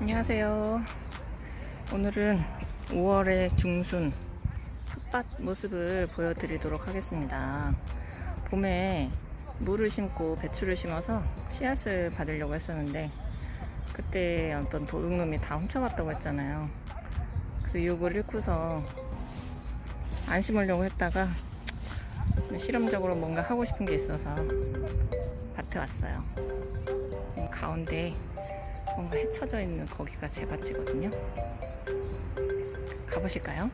안녕하세요. 오늘은 5월의 중순 텃밭 모습을 보여드리도록 하겠습니다. 봄에 물을 심고 배추를 심어서 씨앗을 받으려고 했었는데 그때 어떤 도둑놈이 다 훔쳐갔다고 했잖아요. 그래서 이걸 잃고서 안 심으려고 했다가 실험적으로 뭔가 하고 싶은 게 있어서 밭에 왔어요. 가운데 뭔가 헤쳐져 있는 거기가 제 밭이거든요. 가보실까요?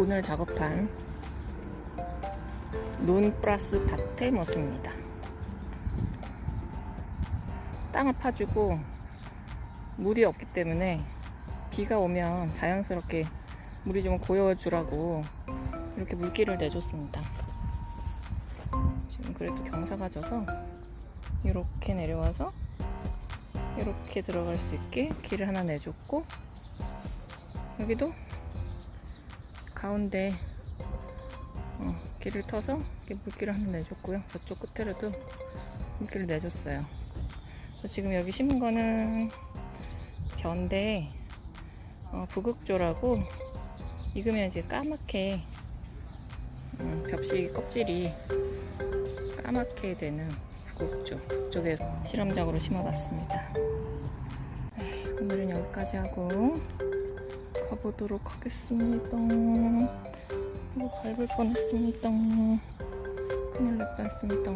오늘 작업한 논 플러스 밭의 모습입니다. 땅을 파주고 물이 없기 때문에 비가 오면 자연스럽게 물이 좀 고여주라고 이렇게 물기를 내줬습니다. 지금 그래도 경사가 져서 이렇게 내려와서 이렇게 들어갈 수 있게 길을 하나 내줬고 여기도 가운데 어, 길을 터서 이렇게 물기를 하나 내줬고요. 저쪽 끝에로도 물기를 내줬어요. 지금 여기 심은 거는 견데 어, 부극조라고 익으면 이제 까맣게 음, 벽시 껍질이 까맣게 되는 부극조 그쪽에 실험적으로 심어봤습니다. 오늘은 여기까지 하고 가보도록 하겠습니다. 이거 밟을 뻔했습니다. 큰일 날 뻔했습니다.